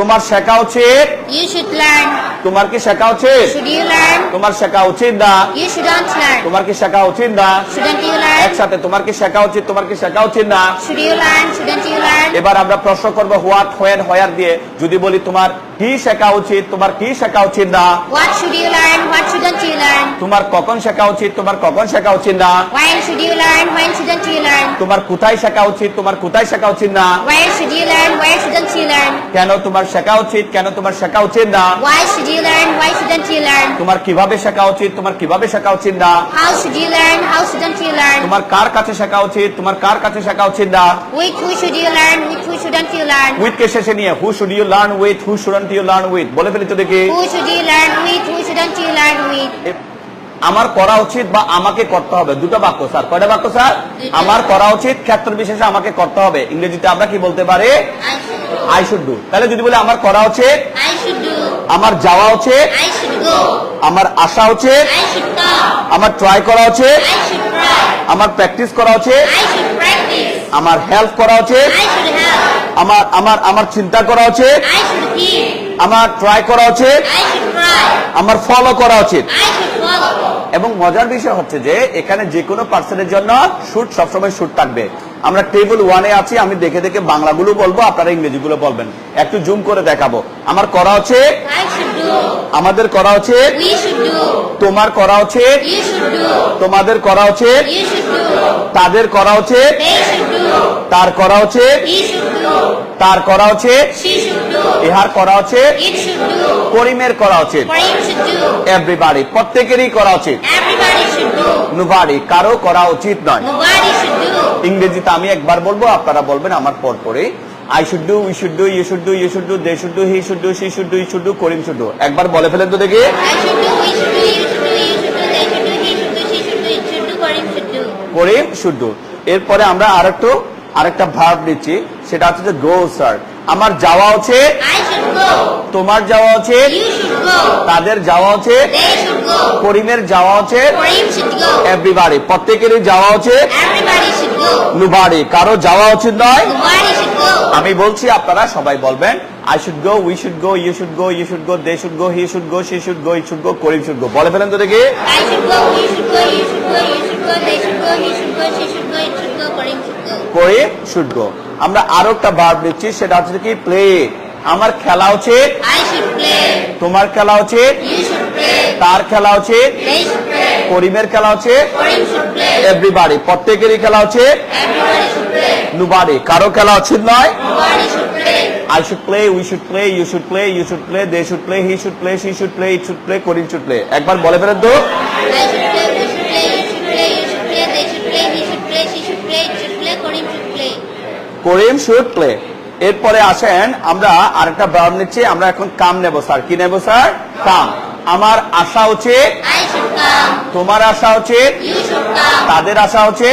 তোমার শেখা উচিত. তোমার কি শেখা উচিত? তোমার শেখা উচিত না. তোমার কি শেখা উচিত না? একসাথে তোমার কি শেখা উচিত তোমার কি শেখা উচিত না? এবার আমরা প্রশ্ন করব হোয়াট হোয়েন হোয়ার দিয়ে যদি বলি তোমার কি শেখা উচিত তোমার কি শেখা উচিত না তোমার কখন শেখা উচিত তোমার কখন শেখা উচিত না তোমার কোথায় শেখা উচিত তোমার কোথায় শেখা উচিত না কেন তোমার শেখা উচিত কেন তোমার শেখা উচিত না তোমার কীভাবে শেখা উচিত তোমার কীভাবে শেখা উচিত না তোমার কার কাছে শেখা উচিত তোমার কার কাছে শেখা উচিত না with who should you learn with who shouldn't you with কে শেষে নিয়ে who should you learn with shouldn't you learn with বলে ফেলি তো দেখি Who should you learn with? Who shouldn't you learn with? আমার করা উচিত বা আমাকে করতে হবে দুটো বাক্য স্যার কয়টা বাক্য স্যার আমার করা উচিত ক্ষেত্র বিশেষে আমাকে করতে হবে ইংরেজিতে আমরা কি বলতে পারি আই শুড ডু তাহলে যদি বলি আমার করা উচিত I should do. আমার যাওয়া উচিত I should go. আমার আসা উচিত I should come. আমার ট্রাই করা উচিত. আমার প্র্যাকটিস করা উচিত. আমার হেল্প করা উচিত. আমার আমার আমার চিন্তা করা উচিত. আমার ট্রাই করা উচিত. আমার ফলো করা উচিত. এবং মজার বিষয় হচ্ছে যে এখানে যে কোনো পার্সনের জন্য শুট সবসময় শুট থাকবে আমরা টেবিল ওয়ানে আছি আমি দেখে দেখে বাংলাগুলো বলব আপনারা ইংরেজিগুলো বলবেন একটু জুম করে দেখাবো আমার করা do. আমাদের করা do. তোমার করা do. তোমাদের করা do. তাদের করা do. তার করা do. তার করা do. ইহার করা উচিত. করিমের করা উচিত. এভরিবাডি প্রত্যেকেরই করা উচিত. নুবাড়ি কারও করা উচিত নয়. ইংরেজিতে আমি একবার বলব আপনারা বলবেন আমার পর পরে I should do we should do you should do you should do they should do he should do she should do it should do Karim should do একবার বলে ফেলেন তো দেখি করিম শুড ডু এরপরে আমরা আরেকটু আরেকটা ভার্ব নিচ্ছি সেটা হচ্ছে যে গো স্যার আমার যাওয়া উচিত I should go. তোমার যাওয়া উচিত You should go. তাদের যাওয়া উচিত They should go. করিমের যাওয়া হচ্ছে এভরিবারে প্রত্যেকেরই যাওয়া হচ্ছে go. নুবাড়ি কারও যাওয়া উচিত নয়. আমি বলছি আপনারা সবাই বলবেন I should go we should go you should go you should go they should go he should go she should go it should go Karim should go বলে ফেলেন তো দেখি করিম শুড গো আমরা আরও একটা বার দিচ্ছি সেটা হচ্ছে কি প্লে আমার খেলা উচিত তোমার খেলা উচিত তার খেলা উচিত করিমের খেলা উচিত এভরিবাড়ি প্রত্যেকেরই খেলা উচিত নুবাড়ি কারও খেলা উচিত নয় Thank you. I should play, we should play, you should play, you should play, they should play, he should play, she should play, it should play, Karim should play. একবার বলে ফেলেন তো I should should play. You should play. You should play. They should play. He should play. She should play. It should play. For him should play. Karim should play এরপরে আসেন আমরা আরেকটা verb নিচ্ছি আমরা এখন কাম নেব স্যার কি নেব স্যার কাম আমার আশা হচ্ছে তোমার আশা হচ্ছে তাদের আশা হচ্ছে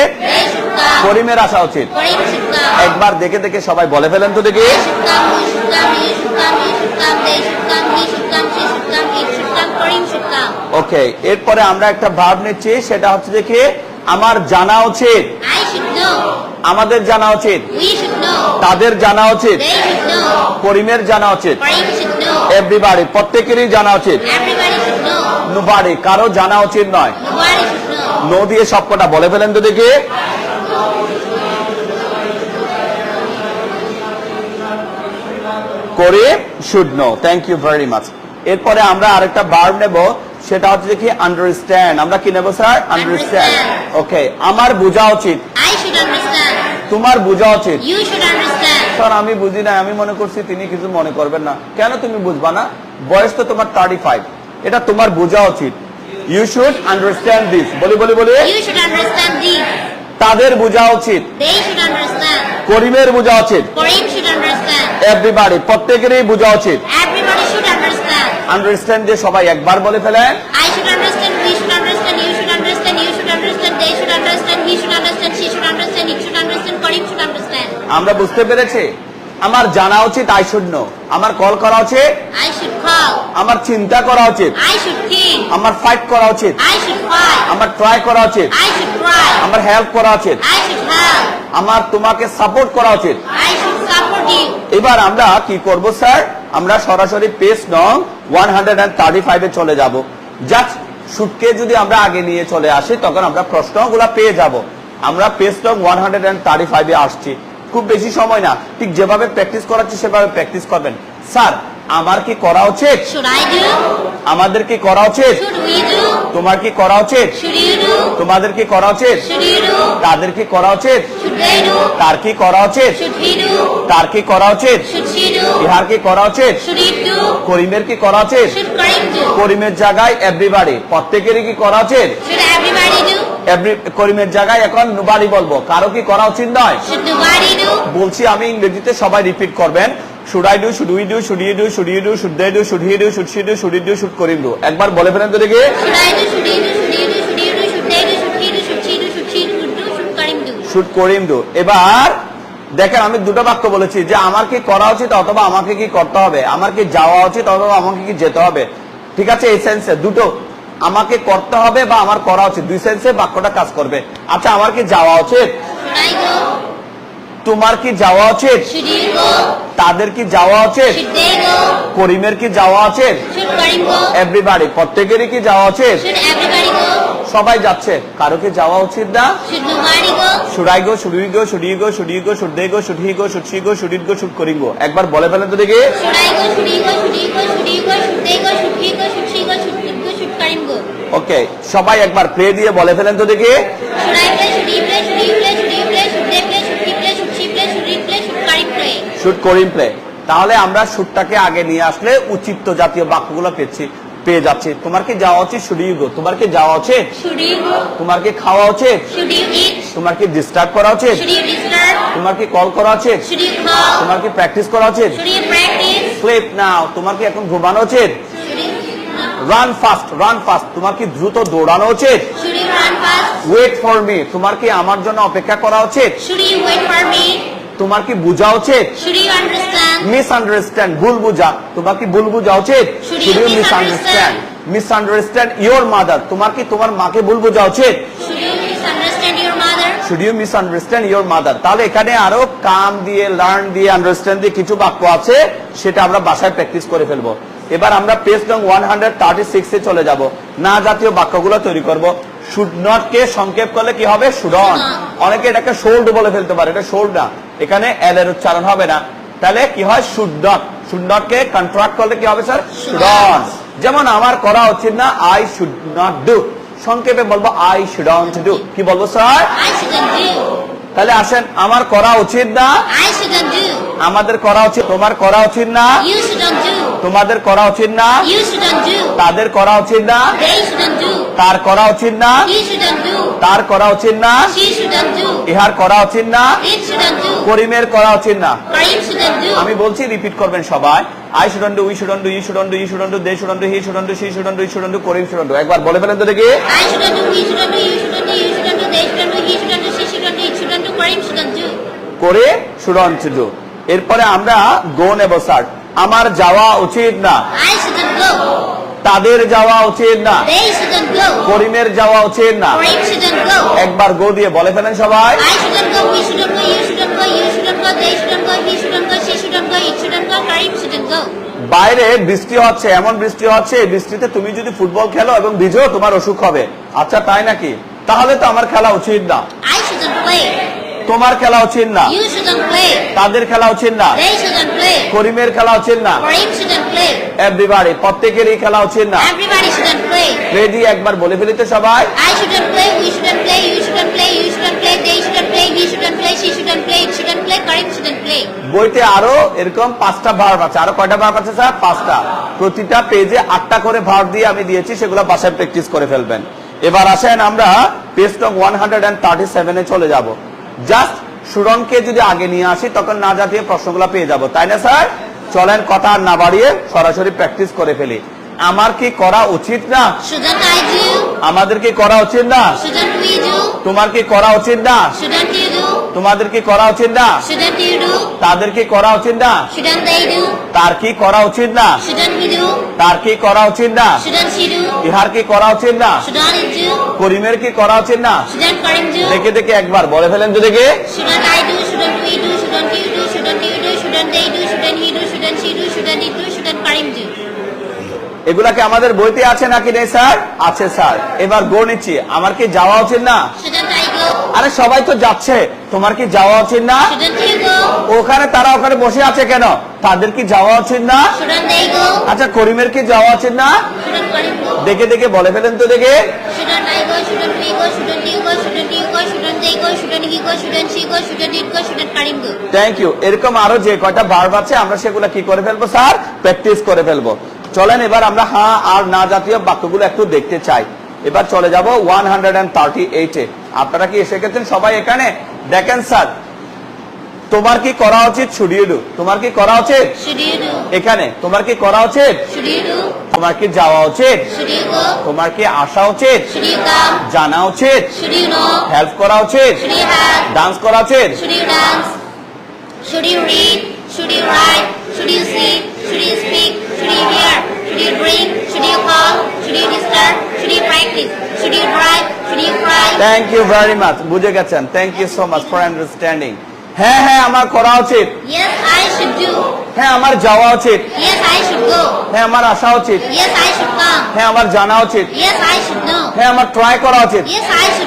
করিমের আশা হচ্ছে। একবার দেখে দেখে সবাই বলে ফেলেন তো দেখি। ওকে এরপরে আমরা একটা ভাব নিচ্ছি সেটা হচ্ছে দেখে আমার জানা উচিত. আমাদের জানা উচিত. তাদের জানা উচিত. করিমের জানা উচিত. এভরিবাডি প্রত্যেকেরই জানা উচিত। Should কারও জানা উচিত নয়. নো দিয়ে সবকটা বলে ফেলেন তো দেখি। করে should know thank you very much এরপরে আমরা আরেকটা ভার্ব নেব। সেটা হচ্ছে কি আন্ডারস্ট্যান্ড আমরা কি নেব স্যার? আন্ডারস্ট্যান্ড ওকে আমার বোঝা উচিত। I should understand. তোমার বোঝা উচিত। You should understand. স্যার আমি বুঝি না আমি মনে করছি তিনি কিছু মনে করবেন না। কেন তুমি বুঝবা না? বয়স তো তোমার থার্টি ফাইভ এটা তোমার বোঝা উচিত। ইউ শুড আন্ডারস্ট্যান্ড দিস বলি বলি বলি। You should understand this. তাদের বোঝা উচিত। করিমের বোঝা উচিত. এভরিবাডি প্রত্যেকেরই বোঝা উচিত. আন্ডারস্ট্যান্ড দিয়ে সবাই একবার বলে ফেলে। আমরা বুঝতে পেরেছি? আমার জানা উচিত আই শুড নো আমার কল করা উচিত? আমার চিন্তা করা উচিত? আমার ফাইট করা উচিত? আমার ট্রাই করা উচিত? আমার হেল্প করা উচিত? আমার তোমাকে সাপোর্ট করা উচিত? এবার আমরা কি করব স্যার আমরা সরাসরি পেজ নং ওয়ান হান্ড্রেড থার্টি চলে যাব। জাস্ট শুটকে যদি আমরা আগে নিয়ে চলে আসি, তখন আমরা প্রশ্নগুলো পেয়ে যাব। আমরা পেস নং ওয়ান হান্ড্রেড অ্যান্ড থার্টি ফাইভে আসছি। খুব বেশি সময় না। ঠিক যেভাবে প্র্যাকটিস করাচ্ছি, সেভাবে প্র্যাকটিস করবেন। স্যার আমার কি করা উচিত? আমাদের কি করা উচিত? তোমার কি করা উচিত? তোমাদের কি করা উচিত? তাদের কি করা উচিত? তার কি করা উচিত? তার কি করা উচিত ইহার কি করা উচিত? করিমের কি করা উচিত? করিমের জায়গায় এভরিবাডি প্রত্যেকেরই কি করা উচিত করিমের জায়গায় এখন নুবাড়ি বলব কারও কি করা উচিত নয়? বলছি আমি ইংরেজিতে সবাই রিপিট করবেন should I do should we do should you do should you do should they do should he do should she do should it do should Karim do একবার বলে ফেলেন তো দেখি Should I do? Should he do? Should you do? Should you do? Should they do? Should he do? Should she do? Should do? Should do? Should do? Should Karim do এবার দেখেন আমি দুটো বাক্য বলেছি যে আমার কি করা উচিত অথবা আমাকে কি করতে হবে আমার কি যাওয়া উচিত অথবা আমাকে কি যেতে হবে ঠিক আছে এই সেন্সে দুটো আমাকে করতে হবে বা আমার করা উচিত দুই সেন্সে বাক্যটা কাজ করবে আচ্ছা আমার কি যাওয়া উচিত? তোমার কি যাওয়া আছে তাদের কি যাওয়া আছে করিমের কি যাওয়া আছে এভরিবাড়ি প্রত্যেকেরই কি যাওয়া আছে সবাই যাচ্ছে। কারও কি যাওয়া উচিত না? Should I go should we go should you go should you go should they go should he go should she go should it go should করি গো। একবার বলে ফেলেন তো দেখি। ওকে সবাই একবার প্লে দিয়ে বলে ফেলেন তো দেখি। শুড করিম প্লে তাহলে আমরা শুটটাকে আগে নিয়ে আসলে উচিত জাতীয় বাক্যগুলো পেয়েছি পেয়ে যাচ্ছে। তোমার কি যাওয়া উচিত? শুড ইউ গো তোমার কি যাওয়া উচিত? Should you go? তোমার কি খাওয়া উচিত? Should you eat? তোমার কি ডিস্টার্ব করা উচিত? Should you disturb? তোমার কি কল করা উচিত? Should you call? তোমার কি প্র্যাকটিস করা উচিত? Should you practice? Sleep now তোমার কি এখন ঘুমানো উচিত? Should you run fast run fast তোমার কি দ্রুত দৌড়ানো উচিত? ওয়েট ফর মি তোমার কি আমার জন্য অপেক্ষা করা উচিত? তোমার কি বোঝা উচিত? Should you understand? Misunderstand ভুল বুঝা। তোমার কি ভুল বুঝা উচিত? Misunderstand misunderstand your mother তোমার কি তোমার মাকে ভুল বোঝা উচিত? Should you misunderstand your mother? Should you misunderstand your mother তাহলে এখানে আরও কাম দিয়ে লার্ন দিয়ে আন্ডারস্ট্যান্ড দিয়ে কিছু বাক্য আছে সেটা আমরা বাসায় প্র্যাকটিস করে ফেলব। এবার আমরা পেজ নং ওয়ান হান্ড্রেড থার্টি সিক্সে চলে যাব। না জাতীয় বাক্যগুলো তৈরি করব। শুড নট কে সংক্ষেপ করলে কি হবে? শুডন অনেকে এটাকে শোল্ড বলে ফেলতে পারে। এটা শোল্ড না। এখানে এল এর উচ্চারণ হবে না। তাহলে কি হয়? Should not. শুড নট কে কন্ট্রাক্ট করলে কি হবে স্যার? শুডন যেমন আমার করা উচিত না আই শুড নট ডু সংক্ষেপে বলব আই শুডন্ট ডু কি বলব স্যার. তাহলে আসেন আমার করা উচিত না. আমাদের করা উচিত তোমার করা উচিত না. তোমাদের করা উচিত না. তাদের করা উচিত না. তার করা উচিত না তার করা উচিত না ইহার করা উচিত না করিমের করা উচিত না আমি বলছি রিপিট করবেন সবাই I shouldn't do we shouldn't do you shouldn't do you shouldn't do they shouldn't do he shouldn't do she shouldn't do it shouldn't do Karim shouldn't do একবার বলে ফেলেন তো দেখি করে শুডন্ডু এরপরে আমরা গো নেব স্যার আমার যাওয়া উচিত না আই শুডন্ডু গো তাদের যাওয়া উচিত না। করিমের যাওয়া উচিত না। একবার গো দিয়ে বলে ফেলেন সবাই। বাইরে বৃষ্টি হচ্ছে এমন বৃষ্টি হচ্ছে বৃষ্টিতে তুমি যদি ফুটবল খেলো এবং ভিজো তোমার অসুখ হবে। আচ্ছা তাই নাকি? তাহলে তো আমার খেলা উচিত না। তোমার খেলা উচিত না। তাদের খেলা উচিত না। করিমের খেলা উচিত না। Play. প্রত্যেকেরই খেলা উচিত না Everybody shouldn't play. রেডি একবার বলে ফেলিতে সবাই I shouldn't play. We shouldn't play. You shouldn't play. You shouldn't play. They shouldn't play. He shouldn't play. She shouldn't play. It shouldn't play. Karim shouldn't play. বইতে আরও এরকম পাঁচটা verb আছে আরও কয়টা ভার্ব আছে স্যার পাঁচটা প্রতিটা পেজে আটটা করে ভার্ব দিয়ে আমি দিয়েছি সেগুলো বাসায় প্র্যাকটিস করে ফেলবেন এবার আসেন আমরা পেজ নং ওয়ান হান্ড্রেড অ্যান্ড থার্টি সেভেনে চলে যাব জাস্ট সুরনকে যদি আগে নিয়ে আসি তখন না জাতীয় প্রশ্নগুলো পেয়ে যাব তাই না স্যার চলেন কথা আর না বাড়িয়ে সরাসরি প্র্যাকটিস করে ফেলি। আমার কি করা উচিত না? আমাদের কি করা উচিত না? তোমার কি করা উচিত না? তোমাদের কি করা উচিত না? তাদের কি করা উচিত না? তার কি করা উচিত না? তার কি করা উচিত না? ইহার কি করা উচিত না? করিমের কি করা উচিত না? দেখে দেখে একবার বলে ফেলেন তো দেখে। এগুলা কি আমাদের বইতে আছে নাকি নেই স্যার? আছে স্যার। এবার গড়েছি আমার কি যাওয়া উচিত না? আরে সবাই তো যাচ্ছে। তোমার কি যাওয়া উচিত না? ওখানে তারা ওখানে বসে আছে কেন? তাদের কি যাওয়া উচিত না? আচ্ছা করিমের কি যাওয়া উচিত না? দেখে দেখে বলে ফেলেন তো দেখে। থ্যাংক ইউ এরকম আরও যে কয়টা বার বাড়ছে আমরা সেগুলো কি করে ফেলব স্যার? প্র্যাকটিস করে ফেলব। চলেন এবার আমরা হ্যাঁ আর না জাতীয় বাক্যগুলো একটু দেখতে চাই এবার চলে যাব ওয়ান হান্ড্রেড অ্যান্ড থার্টি এইটে আপনারা কি এসে গেছেন সবাই এখানে দেখেন স্যার তোমার কি করা উচিত ছুড়িয়ে দু তোমার কি করা উচিত? এখানে তোমার কি করা উচিত? তোমার কি যাওয়া উচিত? তোমার কি আসা উচিত? জানা উচিত? হেল্প করা উচিত? ডান্স করা উচিত? Should you read? Should you write? Should you see? Should you speak? Should you hear? Should you drink? Should you call? Should you disturb? Should you practice? Should you drive? Should you cry? Thank you very much বুঝে গেছেন thank you so much for understanding হ্যাঁ হ্যাঁ আমার করা উচিত Yes, I should do. হ্যাঁ আমার যাওয়া উচিত Yes, I should go. হ্যাঁ আমার আসা উচিত Yes, I should come. হ্যাঁ আমার জানা উচিত Yes, I should know. হ্যাঁ আমার ট্রাই করা উচিত Yes, I should.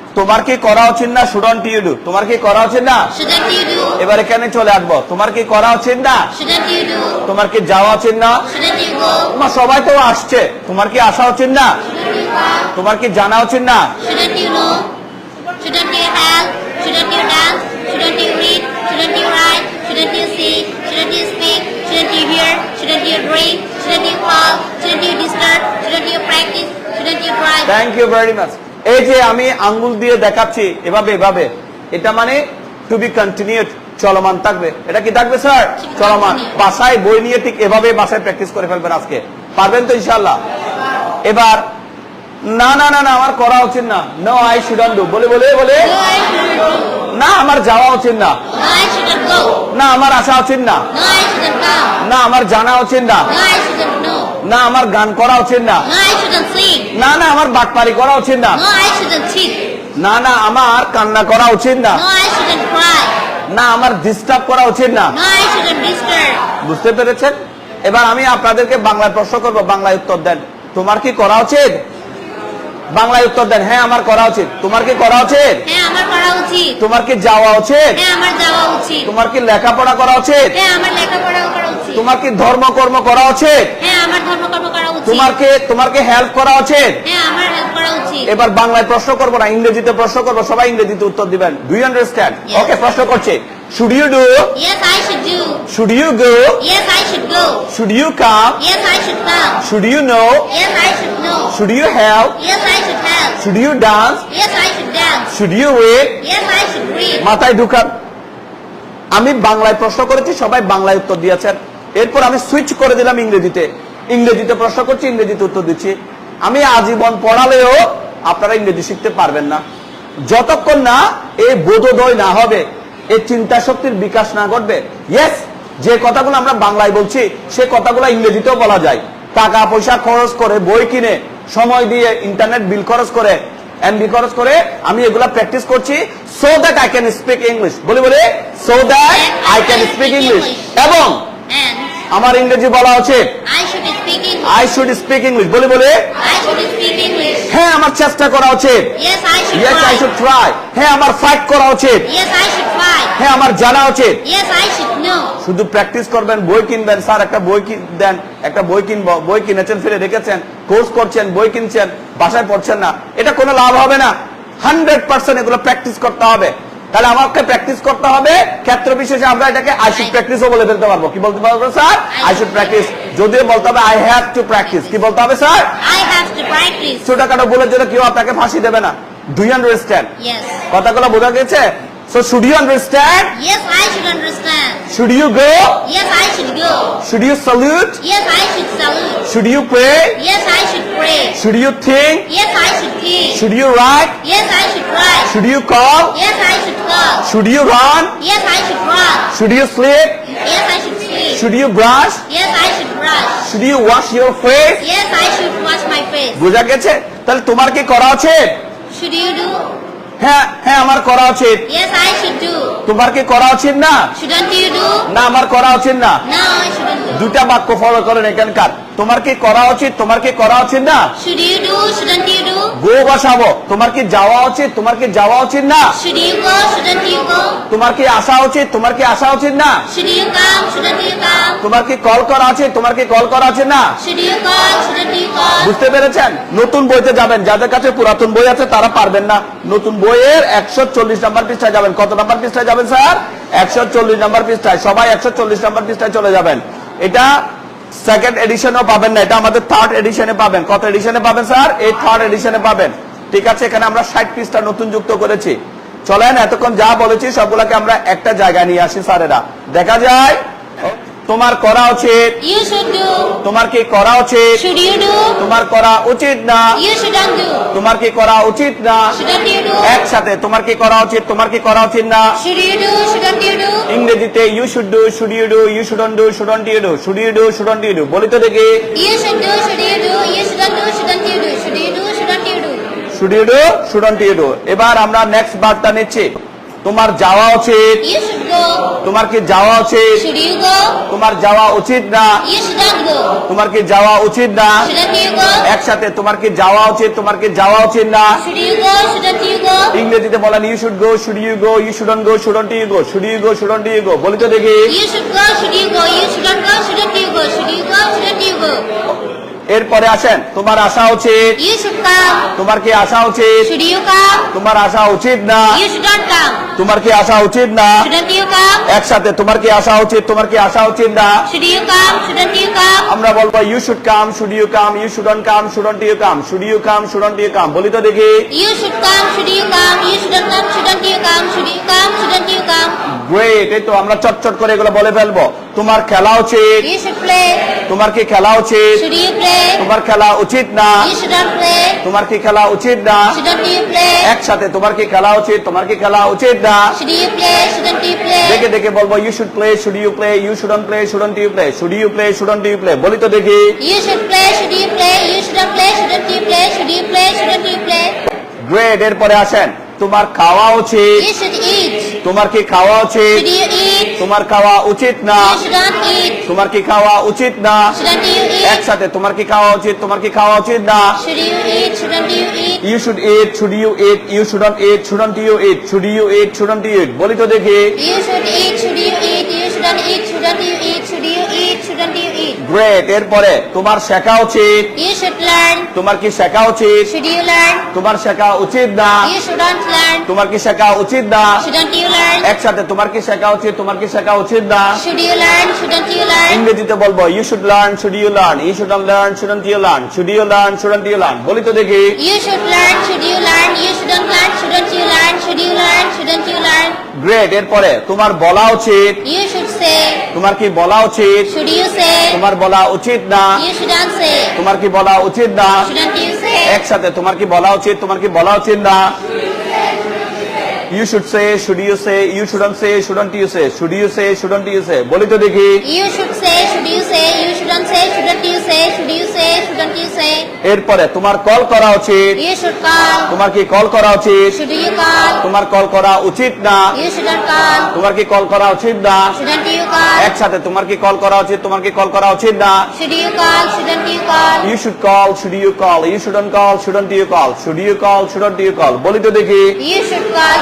তোমার কি করা উচিত না শুডন্ট ইউ ডু তোমার কি করা উচিত না? এবার এখানে চলে আসব তোমার কি করা উচিত না? তোমার কি যাওয়া উচিত না? তোমার সবাই তো আসছে তোমার কি আসা উচিত না? তোমার কি জানা উচিত না Shouldn't you know? Shouldn't এই যে আমি আঙ্গুল দিয়ে দেখাচ্ছি এভাবে এভাবে। এটা মানে টু বি কন্টিনিউ চলমান থাকবে। এটা কি থাকবে স্যার? চলমান। বাসায় বই নিয়ে ঠিক এভাবে বাসায় প্র্যাকটিস করে ফেলবেন আজকে। পারবেন তো ইনশাল্লাহ এবার না না না না আমার করা উচিত না। নো আই শুডান্ডু বলে বলে বলে? না আমার যাওয়া উচিত না। না আমার আসা উচিত না। না আমার জানা উচিত না। না আমার গান করা উচিত না. না না আমার বাটপারি করা উচিত না. না না আমার কান্না করা উচিত না. না আমার ডিস্টার্ব করা উচিত না. বুঝতে পেরেছেন? এবার আমি আপনাদেরকে বাংলায় প্রশ্ন করব বাংলায় উত্তর দেন। তোমার কি করা উচিত? বাংলায় উত্তর দেন হ্যাঁ আমার করা উচিত। তোমার কি করা উচিত? হ্যাঁ আমার করা উচিত। তোমার কি যাওয়া উচিত? হ্যাঁ আমার যাওয়া উচিত। তোমার কি লেখাপড়া করা উচিত? হ্যাঁ আমার লেখাপড়া করা উচিত। তোমার কি ধর্মকর্ম করা উচিত? হ্যাঁ করা উচিত। তোমার কি তোমার কি হেল্প করা উচিত? এবার বাংলায় প্রশ্ন করব না ইংরেজিতে প্রশ্ন করব সবাই ইংরেজিতে উত্তর দিবেন। ডু ইউ আন্ডারস্ট্যান্ড ওকে প্রশ্ন করছে। Should you do Yes, I should do. Should you go Yes, I should go. Should you come Yes, I should come. Should you know Yes, I should know. Should you help Yes, I should help. Should you dance Yes, I should dance. Should you read Yes, I should read. মাথায় ঢুকান। আমি বাংলায় প্রশ্ন করেছি সবাই বাংলায় উত্তর দিয়েছেন। এরপর আমি সুইচ করে দিলাম ইংরেজিতে। ইংরেজিতে প্রশ্ন করছি, ইংরেজিতে উত্তর দিচ্ছি। আমি আজীবন পড়ালেও আপনারা ইংরেজি শিখতে পারবেন না। যতক্ষণ না এই বোধোদয় না হবে এই চিন্তা শক্তির বিকাশ না ঘটবে ইয়েস যে কথাগুলো আমরা বাংলায় বলছি, সে কথাগুলো ইংরেজিতেও বলা যায়। টাকা, পয়সা খরচ করে বই কিনে, সময় দিয়ে ইন্টারনেট বিল খরচ করে এমবি খরচ করে আমি এগুলা প্র্যাকটিস করছি so that I can speak English বলি, বলে so that I can speak English এবং আমার ইংরেজি বলা উচিত. আই শুড স্পিক ইংলিশ বলে বলে। I should speak English. হ্যাঁ আমার চেষ্টা করা উচিত Yes, I should yes I should try হ্যাঁ আমার ফাইট করা উচিত Yes, I should try. হ্যাঁ আমার জানা উচিত Yes, I should know. শুধু প্র্যাকটিস করবেন বই কিনবেন। স্যার একটা বই দেন একটা বই কিনব বই কিনেছেন ফেলে রেখেছেন কোর্স করছেন বই কিনছেন বাসায় পড়ছেন না। এটা কোনো লাভ হবে না। হান্ড্রেড পার্সেন্ট এগুলো প্র্যাকটিস করতে হবে। তাহলে আমাকে প্র্যাকটিস করতে হবে। ক্ষেত্র বিশেষে আমরা এটাকে আই শুড প্র্যাকটিসও বলে ফেলতে পারব। কি বলতে পারব স্যার? আই শুড প্র্যাকটিস যদিও বলতে হবে আই হ্যাভ টু প্র্যাকটিস কি বলতে হবে sir? I have to practice ছোটখাটো বলে জন্য কেউ আপনাকে ফাঁসি দেবে না। দুই আন্ডারস্ট্যান্ড. কথাগুলো বোঝা গেছে? So should you understand Yes, I should understand. Should you go Yes, I should go. Should you salute Yes, I should salute. Should you pray Yes, I should pray. Should you think Yes, I should think. Should you write Yes, I should write. Should you call Yes, I should call. Should you run Yes, I should run. Should you sleep Yes, I should sleep. Should you brush Yes, I should brush. Should you wash your face Yes, I should wash my face. বোঝা গেছে তাহলে তোমার কি করা উচিত Should you do? হ্যাঁ হ্যাঁ আমার করা উচিত Yes, I should do. তোমার কি করা উচিত না Shouldn't you do? না আমার করা উচিত না No, I shouldn't do. দুটা বাক্য ফলো করেন এখানকার তোমার কি করা উচিত? তোমার কি করা উচিত না? গো বসাবো। তোমার কি যাওয়া উচিত? তোমার কি যাওয়া উচিত না? তোমার কি আসা উচিত? তোমার কি আসা উচিত না? তোমার কি কল করা উচিত তোমার কি কল করা উচিত না? বুঝতে পেরেছেন? নতুন বইতে যাবেন। যাদের কাছে পুরাতন বই আছে তারা পারবেন না। নতুন বইয়ের একশো চল্লিশ নাম্বার পৃষ্ঠায় যাবেন। কত নাম্বার পৃষ্ঠায় যাবেন স্যার? একশো চল্লিশ নাম্বার পৃষ্ঠায়। সবাই একশো চল্লিশ নাম্বার পৃষ্ঠায় চলে যাবেন। এটা সেকেন্ড এডিশনেও পাবেন না, এটা আমাদের থার্ড এডিশনে পাবেন। কত এডিশনে পাবেন স্যার এই থার্ড এডিশনে পাবেন। ঠিক আছে, এখানে আমরা ষাট পিসটা নতুন যুক্ত করেছি। চলেন, এতক্ষণ যা বলেছি, সবগুলাকে আমরা একটা জায়গায় নিয়ে আসি স্যারেরা দেখা যায় তোমার করা উচিত তোমার কি করা উচিত তোমার করা উচিত না তোমার কি করা উচিত না একসাথে তোমার কি করা উচিত তোমার কি করা উচিত না ইংরেজিতে you should should you do you shouldn't do shouldn't you do should you do shouldn't you do বলি তো দেখি শুডিউডু শুডন টিউডু এবার আমরা নেক্সট বার্তা নিচ্ছি তোমার যাওয়া উচিত। You তোমার কি যাওয়া উচিত? তোমার যাওয়া উচিত না? You তোমার কি যাওয়া উচিত না? একসাথে তোমার কি যাওয়া উচিত তোমার কি যাওয়া উচিত না? ইংরেজিতে বলেন you should go should you go you shouldn't go shouldn't you go should you go shouldn't you go. বলি তো দেখি। এরপরে আসেন। তোমার আসা উচিত। তোমার কি আসা উচিত? তোমার আসা উচিত না? তোমার কি আসা উচিত না? একসাথে তোমার কি আসা উচিত? তোমার কি আসা উচিত না? আমরা বলব you should come should come you shouldn't come shouldn't you come should come shouldn't you come বলি তো দেখি তো আমরা চটচট করে এগুলো বলে ফেলব। তোমার খেলা উচিত। তোমার কি খেলা উচিত? তোমার খেলা উচিত না। তোমার কি খেলা উচিত না? একসাথে তোমার কি খেলা উচিত তোমার কি খেলা উচিত না? দেখে দেখে বলব you should play should you play you shouldn't play should you play should you play should you play বলি তো দেখি। গ্রেড এর আসেন। তোমার খাওয়া উচিত তোমার কি খাওয়া উচিত তোমার খাওয়া উচিত না তোমার কি খাওয়া উচিত না একসাথে তোমার কি খাওয়া উচিত তোমার কি খাওয়া উচিত না you should eat should you eat you shouldn't eat shouldn't you eat should you eat shouldn't you eat বলি তো দেখি গ্রেট এরপরে তোমার শেখা উচিত। তোমার কি শেখা উচিত? তোমার শেখা উচিত না? তোমার কি শেখা উচিত না? একসাথে তোমার কি শেখা উচিত তোমার কি শেখা উচিত না? ইংরেজিতে বলব you should learn should you learn you should learn shouldn't you learn should you learn shouldn't you learn বলি তো দেখি। You should learn should you learn you shouldn't learn shouldn't you learn should you learn shouldn't you learn great এরপরে তোমার বলা উচিত। You should সে তোমার কি বলা উচিত? তোমার বলা উচিত না. তোমার কি বলা উচিত না? একসাথে তোমার কি বলা উচিত তোমার কি বলা উচিত না you should say should you say you shouldn't say shouldn't you say should you say shouldn't you say বলি তো দেখি You should say. Should you say? You shouldn't say. Shouldn't you say? Should you say? Shouldn't you say? এরপরে তোমার call করা উচিত You should call. তোমার কি call করা উচিত Should you call? তোমার কল করা উচিত না You shouldn't call. তোমার কি কল করা উচিত না Shouldn't you call? একসাথে তোমার কি কল করা উচিত তোমার কি কল করা উচিত না Should you call? Shouldn't you call? You should call should you call you shouldn't call shouldn't you call should you call shouldn't you call বলি তো দেখি You should call.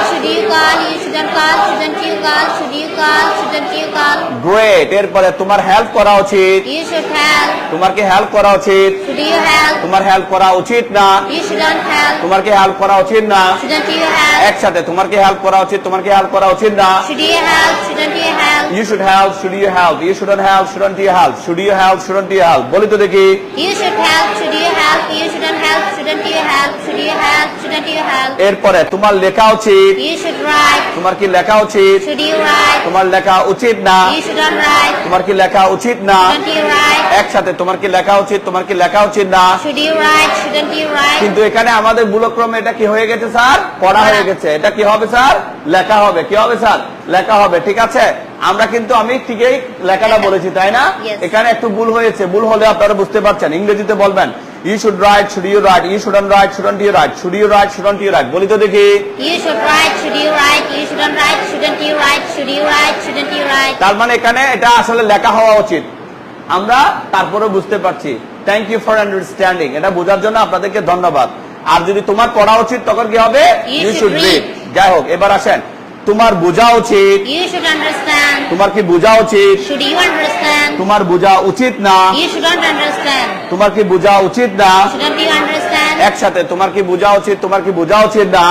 তোমার দেখি এরপরে তোমার লেখা উচিত You should write. তোমার কি লেখা উচিত? Should you write? তোমার লেখা উচিত না? You shouldn't write. তোমার কি লেখা উচিত না? Shouldn't you write? একসাথে তোমার কি লেখা উচিত তোমার কি লেখা উচিত না? Should you write? Shouldn't you write? কিন্তু এখানে আমাদের ভুলক্রমে এটা কি হয়ে গেছে স্যার? পড়া হয়ে গেছে। এটা কি হবে স্যার? লেখা হবে। কি হবে স্যার? লেখা হবে ঠিক আছে? আমরা কিন্তু আমি ঠিকই লেখাটা বলেছি তাই না? এখানে একটু ভুল হয়েছে। ভুল হলে আপনারা বুঝতে পারছেন। ইংরেজিতে বলবেন you should write should you write you shouldn't write shouldn't you write should you write shouldn't you write বলি তো দেখি You should write. Should you write? You shouldn't write. Shouldn't you write? Should you write? Shouldn't you write? তার মানে এখানে এটা আসলে লেখা হওয়া উচিত আমরা তারপরে বুঝতে পারছি থ্যাংক ইউ ফর আন্ডারস্ট্যান্ডিং এটা বোঝার জন্য আপনাদেরকে ধন্যবাদ আর যদি তোমার পড়া উচিত তখন কি হবে You should read. যাই হোক এবার আসেন তোমার বোঝা উচিত। তোমার কি বোঝা উচিত? তোমার বোঝা উচিত না? তোমার কি বোঝা উচিত না? একসাথে তোমার কি বোঝা উচিত তোমার কি বোঝা উচিত না?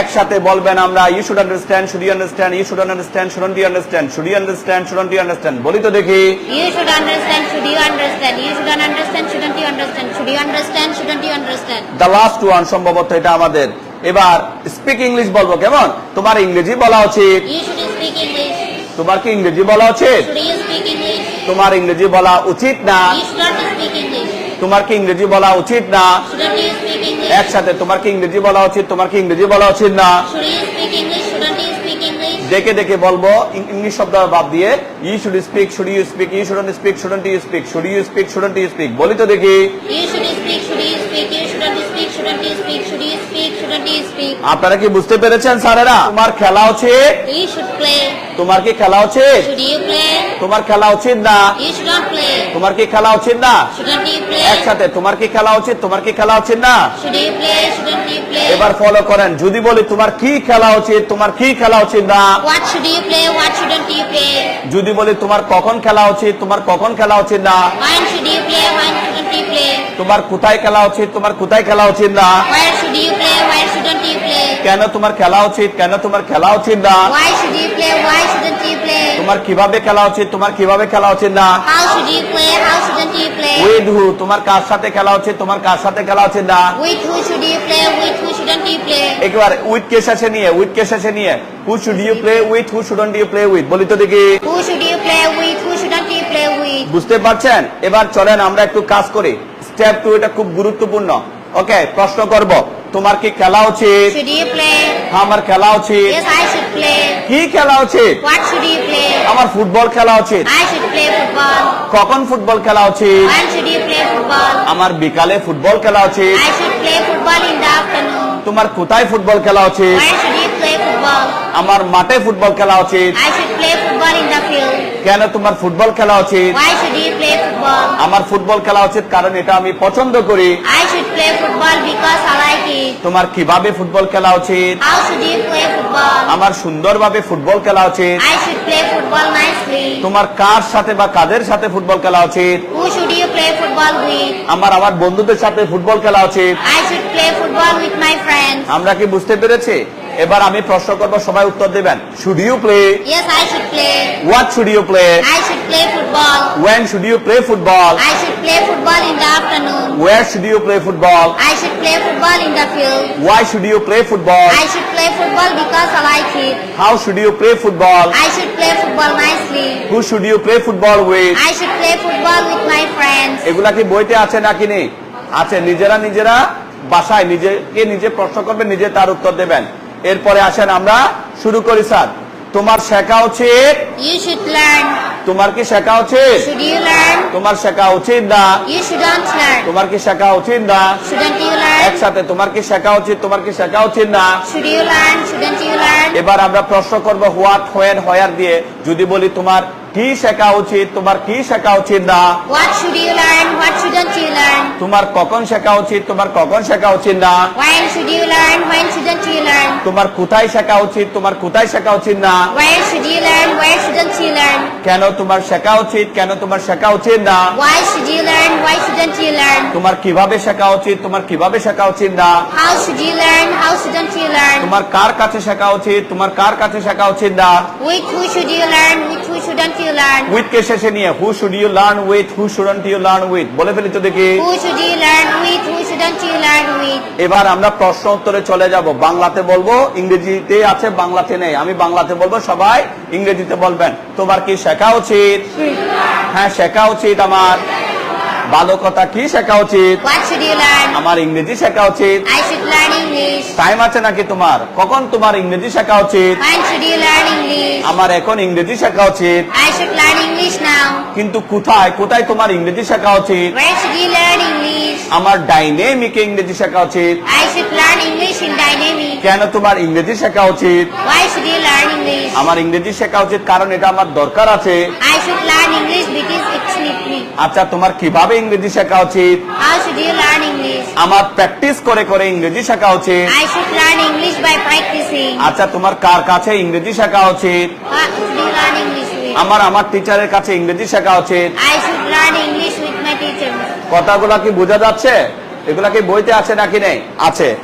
একসাথে বলবেন আমরা you should understand should you understand you should understand shouldn't you understand should you understand shouldn't you understand বলি তো দেখি। You should understand should you understand you should understand shouldn't you understand should you understand shouldn't you understand the last one সম্ভবত এটা আমাদের। এবার speak English বলব কেমন তোমার ইংরেজি বলা উচিত. তোমার কি ইংরেজি বলা উচিত? তোমার ইংরেজি বলা উচিত না. তোমার কি ইংরেজি বলা উচিত না? একসাথে তোমার কি ইংরেজি বলা উচিত তোমার কি ইংরেজি বলা উচিত না? দেখে দেখে বলব ইংলিশ শব্দ বাদ দিয়ে you should speak should you speak you shouldn't speak shouldn't you speak should you speak shouldn't you speak বলি তো দেখি আপনারা কি বুঝতে পেরেছেন স্যারেরা? তোমার খেলা হচ্ছে তোমার কি খেলা হচ্ছে তোমার খেলা উচিত না? তোমার কি খেলা উচিত না? একসাথে তোমার কি খেলা উচিত? তোমার কি খেলা উচিত না? এবার ফলো করেন। যদি বলি তোমার কি খেলা উচিত তোমার কি খেলা উচিত না? যদি বলি তোমার কখন খেলা উচিত তোমার কখন খেলা উচিত না? তোমার কোথায় খেলা উচিত তোমার কোথায় খেলা উচিত না? কেন তোমার খেলা উচিত কেন তোমার খেলা উচিত না Why should you play? Why shouldn't you play? তোমার কীভাবে খেলা উচিত তোমার কীভাবে খেলা উচিত না How should you play? How shouldn't you play? With who তোমার কার সাথে খেলা উচিত তোমার কার সাথে খেলা উচিত না With who should you play? With who shouldn't you play? একবার উইথ কে শেষে নিয়ে উইথ কে শেষে নিয়ে who should you play with who shouldn't you play with বলি তো দেখি Who should you play with? Who shouldn't you play with? বুঝতে পারছেন এবার চলেন আমরা একটু কাজ করি স্টেপ টু এটা খুব গুরুত্বপূর্ণ ওকে প্রশ্ন করব। তোমার কি খেলা উচিত? আমার খেলা উচিত। কি খেলা উচিত? আমার ফুটবল খেলা উচিত। কখন ফুটবল খেলা উচিত? আমার বিকালে ফুটবল খেলা উচিত। তোমার কোথায় ফুটবল খেলা উচিত? আমার মাঠে ফুটবল খেলা উচিত। কেন তোমার ফুটবল খেলা উচিত? আমার ফুটবল খেলা উচিত কারণ এটা আমি পছন্দ করি। তোমার কীভাবে ফুটবল খেলা উচিত? আমার সুন্দরভাবে ফুটবল খেলা উচিত। তোমার কার সাথে বা কাদের সাথে ফুটবল খেলা উচিত? আমার আমার বন্ধুদের সাথে ফুটবল খেলা উচিত। আমরা কি বুঝতে পেরেছি? এবার আমি প্রশ্ন করব সবাই উত্তর দিবেন। Should you play what should you play when should you play football where should you play football why should you play football how should you play football who should you play football with এগুলা কি বইতে আছে নাকি নেই? আছে নিজেরা নিজেরা বাসায় নিজেকে নিজে প্রশ্ন করবে নিজে তার উত্তর দেবেন। এরপরে আসেন আমরা শুরু করি স্যার তোমার শেখা উচিত. তোমার কি শেখা উচিত? তোমার শেখা উচিত না. তোমার কি শেখা উচিত না? একসাথে তোমার কি শেখা উচিত তোমার কি শেখা উচিত না? এবার আমরা প্রশ্ন করব হোয়াট হোয়েন হয়ার দিয়ে যদি বলি তোমার কি শেখা উচিত তোমার কি শেখা উচিত না তোমার কখন শেখা উচিত তোমার কখন শেখা উচিত না তোমার কোথায় শেখা উচিত তোমার কোথায় শেখা উচিত না কেন তোমার শেখা উচিত কেন তোমার শেখা উচিত না তোমার কীভাবে শেখা উচিত তোমার কীভাবে শেখা উচিত না তোমার কার কাছে শেখা উচিত তোমার কার কাছে শেখা উচিত না with who should you learn with who learn? With কে শেষে নিয়ে who should you learn with who shouldn't you learn with বলে ফেলি তো দেখি। Who should you learn with? Who shouldn't you learn with? এবার আমরা প্রশ্ন উত্তরে চলে যাব। বাংলাতে বলব ইংরেজিতে আছে বাংলাতে নেই। আমি বাংলাতে বলব সবাই ইংরেজিতে বলবেন। তোমার কি শেখা উচিত? হ্যাঁ শেখা উচিত আমার। বালকতা কি শেখা উচিত? আমার ইংরেজি শেখা উচিত। টাইম আছে নাকি তোমার? কখন তোমার ইংরেজি শেখা উচিত? আমার এখন ইংরেজি শেখা উচিত। কিন্তু কোথায়? কোথায় তোমার ইংরেজি শেখা উচিত? আমার ডাইনেমিক ইংরেজি শেখা উচিত। কেন তোমার ইংরেজি শেখা উচিত? আমার ইংরেজি শেখা উচিত কারণ এটা আমার দরকার আছে। আচ্ছা তোমার কীভাবে ইংরেজি শেখা উচিত? আমার প্র্যাকটিস করে করে ইংরেজি শেখা উচিত। আচ্ছা তোমার কার কাছে ইংরেজি শেখা উচিত? আমার আমার টিচারের কাছে ইংরেজি শেখা উচিত। কথাগুলা কি বোঝা যাচ্ছে? এগুলা কি বইতে আছে নাকি নেই? আছে।